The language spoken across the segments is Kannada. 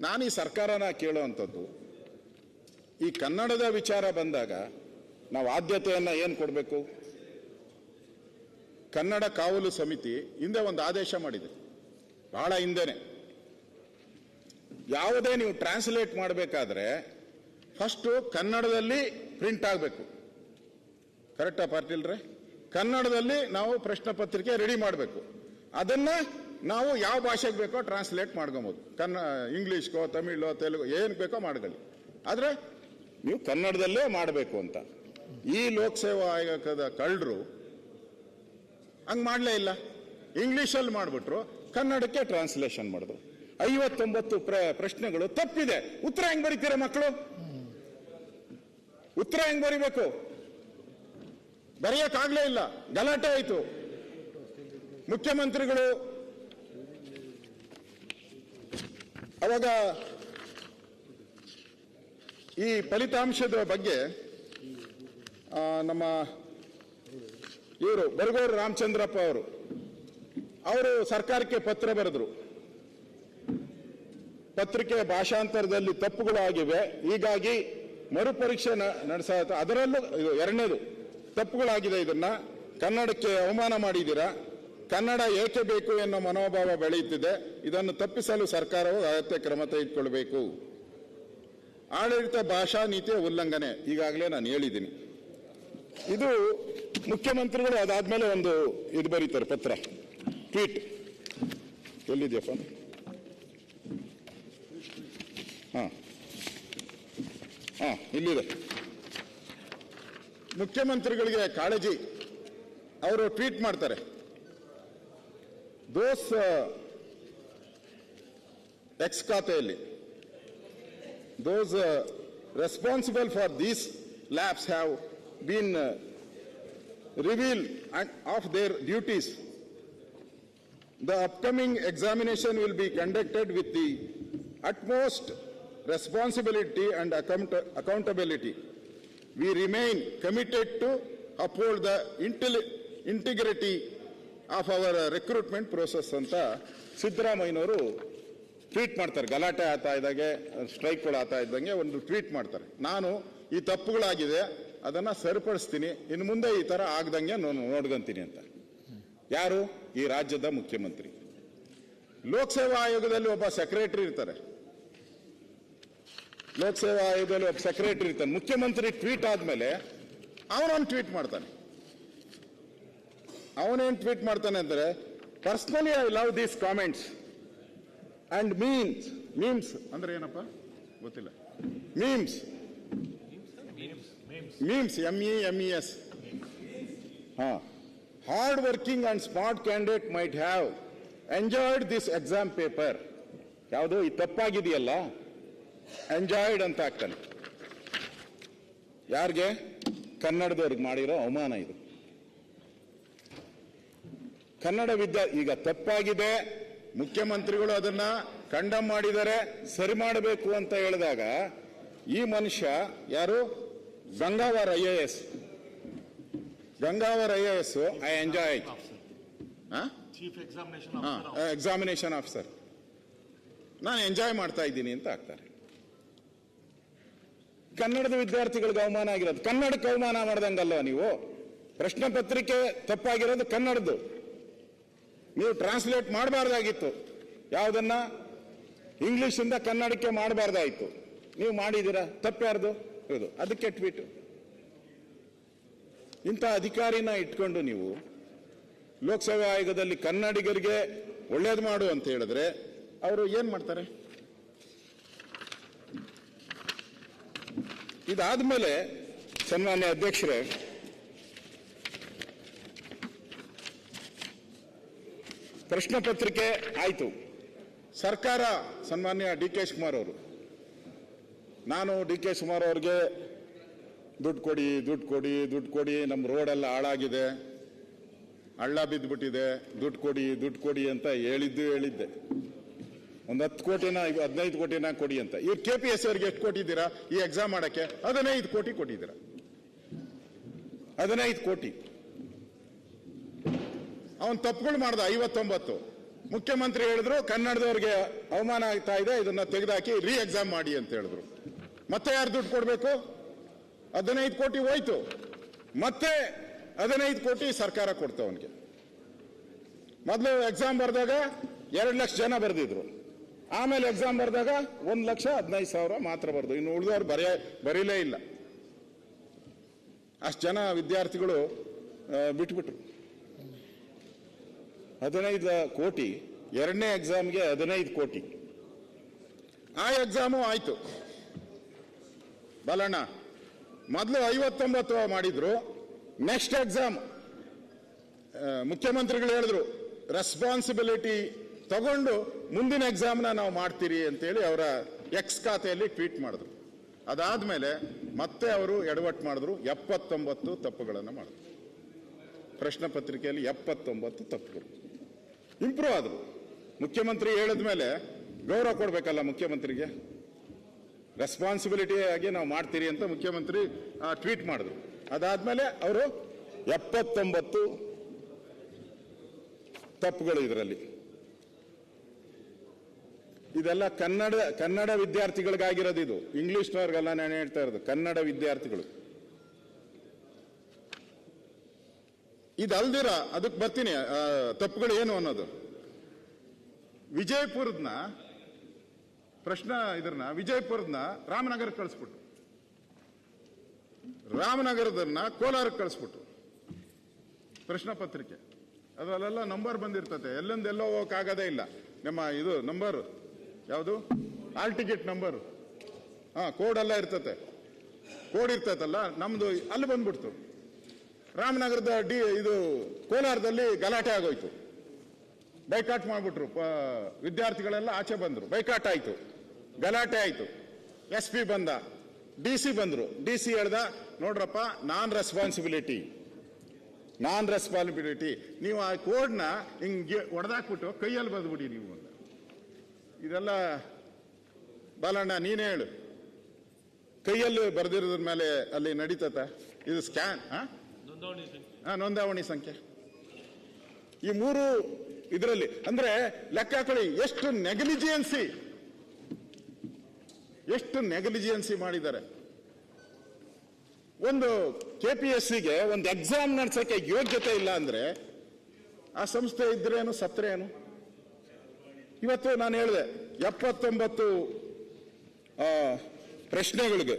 ನಾನು ಈ ಸರ್ಕಾರನ ಕೇಳುವಂಥದ್ದು, ಈ ಕನ್ನಡದ ವಿಚಾರ ಬಂದಾಗ ನಾವು ಆದ್ಯತೆಯನ್ನು ಏನು ಕೊಡಬೇಕು? ಕನ್ನಡ ಕಾವಲು ಸಮಿತಿ ಹಿಂದೆ ಒಂದು ಆದೇಶ ಮಾಡಿದೆ. ಬಹಳ ಹಿಂದೆನೆ. ಯಾವುದೇ ನೀವು ಟ್ರಾನ್ಸ್ಲೇಟ್ ಮಾಡಬೇಕಾದ್ರೆ ಫಸ್ಟು ಕನ್ನಡದಲ್ಲಿ ಪ್ರಿಂಟ್ ಆಗಬೇಕು. ಕರೆಕ್ಟಾ ಪಾರ್ಟಿಲ್ರೆ ಕನ್ನಡದಲ್ಲಿ ನಾವು ಪ್ರಶ್ನೆ ಪತ್ರಿಕೆ ರೆಡಿ ಮಾಡಬೇಕು. ಅದನ್ನ ನಾವು ಯಾವ ಭಾಷೆಗೆ ಬೇಕೋ ಟ್ರಾನ್ಸ್ಲೇಟ್ ಮಾಡ್ಕೊಬೋದು. ಕನ್ನ ಇಂಗ್ಲೀಷ್ಗೋ ತಮಿಳೋ, ತೆಲುಗು, ಏನು ಬೇಕೋ ಮಾಡ್ಕೊಳ್ಳಿ. ಆದರೆ ನೀವು ಕನ್ನಡದಲ್ಲೇ ಮಾಡಬೇಕು ಅಂತ. ಈ ಲೋಕಸೇವಾ ಆಯೋಗದ ಕಳ್ಳರು ಹಂಗೆ ಮಾಡಲೇ ಇಲ್ಲ. ಇಂಗ್ಲೀಷಲ್ಲಿ ಮಾಡಿಬಿಟ್ರು, ಕನ್ನಡಕ್ಕೆ ಟ್ರಾನ್ಸ್ಲೇಷನ್ ಮಾಡಿದ್ರು ಐವತ್ತೊಂಬತ್ತು ಪ್ರ, ಪ್ರಶ್ನೆಗಳು ತಪ್ಪಿದೆ. ಉತ್ತರ ಹೆಂಗ್ ಬರೀತೀರ ಮಕ್ಕಳು? ಉತ್ತರ ಹೆಂಗ್ ಬರಿಬೇಕು? ಬರೆಯೋಕ್ಕಾಗಲೇ ಇಲ್ಲ. ಗಲಾಟೆ ಆಯಿತು. ಮುಖ್ಯಮಂತ್ರಿಗಳು ಅವಾಗ ಈ ಫಲಿತಾಂಶದ ಬಗ್ಗೆ ನಮ್ಮ ಇವರು ಬರಗೂರು ರಾಮಚಂದ್ರಪ್ಪ ಅವರು ಅವರು ಸರ್ಕಾರಕ್ಕೆ ಪತ್ರ ಬರೆದ್ರು. ಪತ್ರಿಕೆ ಭಾಷಾಂತರದಲ್ಲಿ ತಪ್ಪುಗಳು ಆಗಿವೆ. ಹೀಗಾಗಿ ಮರುಪರೀಕ್ಷೆ ನಡೆಸ, ಅದರಲ್ಲೂ ಎರಡನೇದು, ತಪ್ಪುಗಳಾಗಿದೆ ಇದನ್ನ. ಕನ್ನಡಕ್ಕೆ ಅವಮಾನ ಮಾಡಿದ್ದೀರಾ? ಕನ್ನಡ ಏಕೆ ಬೇಕು ಎನ್ನುವ ಮನೋಭಾವ ಬೆಳೆಯುತ್ತಿದೆ, ಇದನ್ನು ತಪ್ಪಿಸಲು ಸರ್ಕಾರವು ಅಗತ್ಯ ಕ್ರಮ ತೆಗೆದುಕೊಳ್ಬೇಕು. ಆಡಳಿತ ಭಾಷಾ ನೀತಿಯ ಉಲ್ಲಂಘನೆ, ಈಗಾಗಲೇ ನಾನು ಹೇಳಿದ್ದೀನಿ. ಇದು ಮುಖ್ಯಮಂತ್ರಿಗಳು ಅದಾದ್ಮೇಲೆ ಒಂದು ಇದು ಬರೀತಾರೆ, ಪತ್ರ, ಟ್ವೀಟ್. ಎಲ್ಲಿದೆಯಪ್ಪ ಹಾ. ಹಾ, ಇಲ್ಲಿದೆ. ಮುಖ್ಯಮಂತ್ರಿಗಳಿಗೆ ಕಾಳಜಿ, ಅವರು ಟ್ವೀಟ್ ಮಾಡ್ತಾರೆ. those uh, ex cartel, those uh, responsible for these labs have been uh, revealed of their duties. The upcoming examination will be conducted with the utmost responsibility and account accountability. We remain committed to uphold the integrity of our recruitment process ಅಂತ ಸಿದ್ದರಾಮಯ್ಯನವರು ಟ್ವೀಟ್ ಮಾಡ್ತಾರೆ. ಗಲಾಟೆ ಆಗ್ತಾ ಇದ್ದಾಗೆ ಸ್ಟ್ರೈಕ್ಗಳು ಆಗ್ತಾ ಇದ್ದಂಗೆ ಒಂದು ಟ್ವೀಟ್ ಮಾಡ್ತಾರೆ. ನಾನು ಈ ತಪ್ಪುಗಳಾಗಿದೆ, ಅದನ್ನು ಸರಿಪಡಿಸ್ತೀನಿ, ಇನ್ನು ಮುಂದೆ ಈ ಥರ ಆಗ್ದಂಗೆ ನಾನು ನೋಡ್ಕೊಂತೀನಿ ಅಂತ. ಯಾರು? ಈ ರಾಜ್ಯದ ಮುಖ್ಯಮಂತ್ರಿ. ಲೋಕಸೇವಾ ಆಯೋಗದಲ್ಲಿ ಒಬ್ಬ ಸೆಕ್ರೆಟರಿ ಇರ್ತಾರೆ. ಲೋಕಸೇವಾ ಆಯೋಗದಲ್ಲಿ ಒಬ್ಬ ಸೆಕ್ರೆಟರಿ ಇರ್ತಾನೆ. ಮುಖ್ಯಮಂತ್ರಿ ಟ್ವೀಟ್ ಆದಮೇಲೆ ಅವನೊಂದು ಟ್ವೀಟ್ ಮಾಡ್ತಾನೆ. ಅವನೇನ್ ಟ್ವೀಟ್ ಮಾಡ್ತಾನೆ ಅಂದ್ರೆ personally I love these comments and means memes ಅಂದ್ರೆ ಏನಪ್ಪ? ಗೊತ್ತಿಲ್ಲ. Memes memes M E M E S ಹಾ. Hard working and smart candidate might have enjoyed this exam paper ಯಾವುದು? ಈ ತಪ್ಪಾಗಿದೆಯಲ್ಲ? ಎಂಜಾಯ್ಡ್ ಅಂತ ಆಗ್ತಾನೆ. ಯಾರಿಗೆ? ಕನ್ನಡದವ್ರಿಗೆ ಮಾಡಿರೋ ಅವಮಾನ ಇದು. ಕನ್ನಡ ವಿದ್ಯಾ ಈಗ ತಪ್ಪಾಗಿದೆ. ಮುಖ್ಯಮಂತ್ರಿಗಳು ಅದನ್ನ ಕಂಡಮ್ ಮಾಡಿದರೆ ಸರಿ ಮಾಡಬೇಕು ಅಂತ ಹೇಳಿದಾಗ ಈ ಮನುಷ್ಯ ಯಾರು? Gangavar I A S. Gangavar I A S I enjoy examination officer ನಾನು ಎಂಜಾಯ್ ಮಾಡ್ತಾ ಇದ್ದೀನಿ ಅಂತ ಆಗ್ತಾರೆ. ಕನ್ನಡದ ವಿದ್ಯಾರ್ಥಿಗಳಿಗೆ ಅವಮಾನ ಆಗಿರೋದು. ಕನ್ನಡಕ್ಕೆ ಅವಮಾನ ಮಾಡ್ದಂಗಲ್ಲ ನೀವು? ಪ್ರಶ್ನೆ ಪತ್ರಿಕೆ ತಪ್ಪಾಗಿರೋದು ಕನ್ನಡದ್ದು. ನೀವು ಟ್ರಾನ್ಸ್ಲೇಟ್ ಮಾಡಬಾರ್ದಾಗಿತ್ತು. ಯಾವುದನ್ನ? ಇಂಗ್ಲಿಷಿಂದ ಕನ್ನಡಕ್ಕೆ ಮಾಡಬಾರ್ದಾಯಿತು. ನೀವು ಮಾಡಿದ್ದೀರಾ? ತಪ್ಪ್ಯಾರ್ದು ಇದು. ಅದಕ್ಕೆ ಟ್ವೀಟ್. ಇಂಥ ಅಧಿಕಾರಿನ ಇಟ್ಕೊಂಡು ನೀವು ಲೋಕಸಭೆ ಆಯೋಗದಲ್ಲಿ ಕನ್ನಡಿಗರಿಗೆ ಒಳ್ಳೇದು ಮಾಡು ಅಂತ ಹೇಳಿದ್ರೆ ಅವರು ಏನು ಮಾಡ್ತಾರೆ? ಇದಾದ್ಮೇಲೆ ಸನ್ಮಾನ್ಯ ಅಧ್ಯಕ್ಷರೇ ಪ್ರಶ್ನೆ ಪತ್ರಿಕೆ ಆಯಿತು. ಸರ್ಕಾರ ಸನ್ಮಾನ್ಯ ಡಿ ಕೆ ಶಿವಕುಮಾರ್ ಅವರು. ನಾನು ಡಿ ಕೆ ಶಿವಕುಮಾರ್ ಅವ್ರಿಗೆ ದುಡ್ಡು ಕೊಡಿ ದುಡ್ಡು ಕೊಡಿ ದುಡ್ಡು ಕೊಡಿ ನಮ್ಮ ರೋಡೆಲ್ಲ ಹಾಳಾಗಿದೆ. ಹಳ್ಳ ಬಿದ್ದುಬಿಟ್ಟಿದೆ ದುಡ್ಡು ಕೊಡಿ ದುಡ್ಡು ಕೊಡಿ ಅಂತ ಹೇಳಿದ್ದು ಹೇಳಿದ್ದೆ. ಒಂದು ಹತ್ತು ಕೋಟಿನ ಹದಿನೈದು ಕೋಟಿನ ಕೊಡಿ ಅಂತ. ಇವ್ರು ಕೆ ಪಿ ಎಸ್ ಅವ್ರಿಗೆ ಎಷ್ಟು ಕೊಟ್ಟಿದ್ದೀರಾ ಈ ಎಕ್ಸಾಮ್ ಮಾಡೋಕ್ಕೆ ಹದಿನೈದು ಕೋಟಿ ಕೊಟ್ಟಿದ್ದೀರಾ? ಹದಿನೈದು ಕೋಟಿ. ಅವನ್ ತಪ್ಪುಗಳು ಮಾಡ್ದ, ಐವತ್ತೊಂಬತ್ತು. ಮುಖ್ಯಮಂತ್ರಿ ಹೇಳಿದ್ರು, ಕನ್ನಡದವ್ರಿಗೆ ಅವಮಾನ ಆಗ್ತಾ ಇದೆ, ಇದನ್ನ ತೆಗೆದಾಕಿ ರೀ ಎಕ್ಸಾಮ್ ಮಾಡಿ ಅಂತ ಹೇಳಿದ್ರು. ಮತ್ತೆ ಯಾರು ದುಡ್ಡು ಕೊಡಬೇಕು? ಹದಿನೈದು ಕೋಟಿ ಹೋಯ್ತು. ಮತ್ತೆ ಹದಿನೈದು ಕೋಟಿ ಸರ್ಕಾರ ಕೊಡ್ತು ಅವನಿಗೆ. ಮೊದಲು ಎಕ್ಸಾಮ್ ಬರೆದಾಗ ಎರಡು ಲಕ್ಷ ಜನ ಬರೆದಿದ್ರು. ಆಮೇಲೆ ಎಕ್ಸಾಮ್ ಬರೆದಾಗ ಒಂದು ಲಕ್ಷ ಹದಿನೈದು ಸಾವಿರ ಮಾತ್ರ ಬರೆದು. ಇನ್ನು ಉಳಿದವರು ಬರೆಯ ಬರೀಲೇ ಇಲ್ಲ. ಅಷ್ಟು ಜನ ವಿದ್ಯಾರ್ಥಿಗಳು ಬಿಟ್ಬಿಟ್ರು. ಹದಿನೈದು ಕೋಟಿ, ಎರಡನೇ ಎಕ್ಸಾಮ್ಗೆ ಹದಿನೈದು ಕೋಟಿ. ಆ ಎಕ್ಸಾಮು ಆಯ್ತು. ಬಲಣ್ಣ, ಮೊದಲು ಐವತ್ತೊಂಬತ್ತು ಮಾಡಿದ್ರು ನೆಕ್ಸ್ಟ್ ಎಕ್ಸಾಮ್ ಮುಖ್ಯಮಂತ್ರಿಗಳು ಹೇಳಿದ್ರು ರೆಸ್ಪಾನ್ಸಿಬಿಲಿಟಿ ತಗೊಂಡು ಮುಂದಿನ ಎಕ್ಸಾಮ್ನ ನಾವು ಮಾಡ್ತೀರಿ ಅಂತೇಳಿ ಅವರ ಎಕ್ಸ್ ಖಾತೆಯಲ್ಲಿ ಟ್ವೀಟ್ ಮಾಡಿದ್ರು. ಅದಾದ್ಮೇಲೆ ಮತ್ತೆ ಅವರು ಎಡವಟ್ಟು ಮಾಡಿದ್ರು, ಎಪ್ಪತ್ತೊಂಬತ್ತು ತಪ್ಪುಗಳನ್ನು ಮಾಡಿದ್ರು. ಪ್ರಶ್ನೆ ಪತ್ರಿಕೆಯಲ್ಲಿ ಎಪ್ಪತ್ತೊಂಬತ್ತು ತಪ್ಪುಗಳು. ಇಂಪ್ರೂವ್ ಆದ್ರು. ಮುಖ್ಯಮಂತ್ರಿ ಹೇಳಿದ ಮೇಲೆ ಗೌರವ ಕೊಡಬೇಕಲ್ಲ ಮುಖ್ಯಮಂತ್ರಿಗೆ. ರೆಸ್ಪಾನ್ಸಿಬಿಲಿಟಿ ಆಗಿ ನಾವು ಮಾಡ್ತೀರಿ ಅಂತ ಮುಖ್ಯಮಂತ್ರಿ ಟ್ವೀಟ್ ಮಾಡಿದ್ರು. ಅದಾದ್ಮೇಲೆ ಅವರು ಎಪ್ಪತ್ತೊಂಬತ್ತು ತಪ್ಪುಗಳು ಇದರಲ್ಲಿ. ಇದೆಲ್ಲ ಕನ್ನಡ ಕನ್ನಡ ವಿದ್ಯಾರ್ಥಿಗಳಿಗಾಗಿರೋದು ಇದು. ಇಂಗ್ಲಿಷ್ನವ್ರಿಗೆಲ್ಲ ನಾನು ಹೇಳ್ತಾ ಇರೋದು ಕನ್ನಡ ವಿದ್ಯಾರ್ಥಿಗಳು. ಇದಲ್ದಿರ ಅದಕ್ಕೆ ಬರ್ತೀನಿ ತಪ್ಪುಗಳು ಏನು ಅನ್ನೋದು. ವಿಜಯಪುರದನ್ನ ಪ್ರಶ್ನ ಇದ್ರನ್ನ, ವಿಜಯಪುರದ್ನ ರಾಮನಗರಕ್ಕೆ ಕಳಿಸ್ಬಿಟ್ಟು. ರಾಮನಗರದನ್ನ ಕೋಲಾರಕ್ಕೆ ಕಳಿಸ್ಬಿಟ್ಟು. ಪ್ರಶ್ನೆ ಪತ್ರಿಕೆ. ಅದರಲ್ಲೆಲ್ಲ ನಂಬರ್ ಬಂದಿರ್ತತೆ ಎಲ್ಲಿಂದ ಎಲ್ಲೋ ಹೋಗಕ್ಕಾಗದೇ ಇಲ್ಲ. ನಮ್ಮ ಇದು ನಂಬರ್, ಯಾವುದು? All ticket number. ಹಾ, ಕೋಡ್ ಎಲ್ಲ ಇರ್ತತೆ. ಕೋಡ್ ಇರ್ತೈತಲ್ಲ, ನಮ್ದು ಅಲ್ಲಿ ಬಂದ್ಬಿಡ್ತು. ರಾಮನಗರದ ಡಿ, ಇದು ಕೋಲಾರದಲ್ಲಿ ಗಲಾಟೆ ಆಗೋಯ್ತು. ಬೈಕಾಟ್ ಮಾಡಿಬಿಟ್ರು. ವಿದ್ಯಾರ್ಥಿಗಳೆಲ್ಲ ಆಚೆ ಬಂದರು. ಬೈಕಾಟ್ ಆಯಿತು. ಗಲಾಟೆ ಆಯಿತು. ಎಸ್ ಪಿ ಬಂದ. ಡಿ ಸಿ ಬಂದರು. ಡಿ ಸಿ ಹೇಳ್ದ, ನೋಡ್ರಪ್ಪ, ನಾನ್ ರೆಸ್ಪಾನ್ಸಿಬಿಲಿಟಿ ನಾನ್ ರೆಸ್ಪಾನ್ಸಿಬಿಲಿಟಿ ನೀವು ಆ ಕೋಡ್ನ ಹಿಂಗೆ ಹೊಡೆದಾಕ್ಬಿಟ್ಟು ಕೈಯಲ್ಲಿ ಬಂದ್ಬಿಡಿ ನೀವು ಅಂತ. ಇದೆಲ್ಲ ಬಾಲಣ್ಣ, ನೀನೇ ಹೇಳು. ಕೈಯಲ್ಲಿ ಬರೆದಿರೋದ್ರ ಮೇಲೆ ಅಲ್ಲಿ ನಡೀತತ? ಇದು ಸ್ಕ್ಯಾನ್ ಹಾ? ನೋಂದಾವಣಿ ಸಂಖ್ಯೆ. ಈ ಮೂರು ಇದರಲ್ಲಿ, ಅಂದ್ರೆ ಲೆಕ್ಕ ಹಾಕೊಳ್ಳಿ, ಎಷ್ಟು ನೆಗ್ಲಿಜಿಯನ್ಸಿ ಎಷ್ಟು ನೆಗ್ಲಿಜಿಯನ್ಸಿ ಮಾಡಿದ್ದಾರೆ. ಒಂದು ಕೆ ಪಿ ಎಸ್ ಸಿಗೆ ಒಂದು ಎಕ್ಸಾಮ್ ನಡೆಸಕ್ಕೆ ಯೋಗ್ಯತೆ ಇಲ್ಲ ಅಂದ್ರೆ, ಆ ಸಂಸ್ಥೆ ಇದ್ರೇನು ಸತ್ರೇನು ಇವತ್ತು ನಾನು ಹೇಳಿದೆ, ಎಪ್ಪತ್ತೊಂಬತ್ತು ಪ್ರಶ್ನೆಗಳಿಗೆ.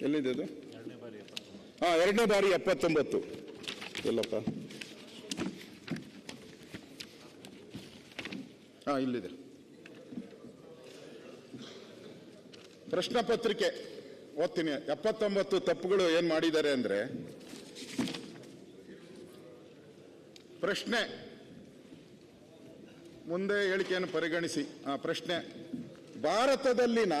ಎಲ್ಲಿದೆ ಹಾ, ಎರಡನೇ ಬಾರಿ ಎಪ್ಪತ್ತೊಂಬತ್ತು. ಎಲ್ಲಪ್ಪ. ಹಾ, ಇಲ್ಲಿದೆ. ಪ್ರಶ್ನೆ ಪತ್ರಿಕೆ. ಓದ್ತೀನಿ. ಎಪ್ಪತ್ತೊಂಬತ್ತು ತಪ್ಪುಗಳು ಏನ್ ಮಾಡಿದ್ದಾರೆ ಅಂದ್ರೆ, ಪ್ರಶ್ನೆ. ಮುಂದೆ ಹೇಳಿಕೆಯನ್ನು ಪರಿಗಣಿಸಿ. ಆ ಪ್ರಶ್ನೆ. ಭಾರತದಲ್ಲಿನ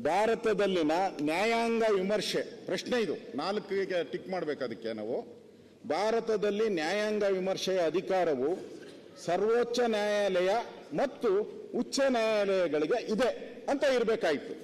ಭಾರತದಲ್ಲಿನ ನ್ಯಾಯಾಂಗ ವಿಮರ್ಶೆ, ಪ್ರಶ್ನೆ ಇದು. ನಾಲ್ಕಿಗೆ ಟಿಕ್ ಮಾಡಬೇಕು ಅದಕ್ಕೆ ನಾವು. ಭಾರತದಲ್ಲಿ ನ್ಯಾಯಾಂಗ ವಿಮರ್ಶೆಯ ಅಧಿಕಾರವು ಸರ್ವೋಚ್ಚ ನ್ಯಾಯಾಲಯ ಮತ್ತು ಉಚ್ಚ ನ್ಯಾಯಾಲಯಗಳಿಗೆ ಇದೆ ಅಂತ ಇರಬೇಕಾಯ್ತು.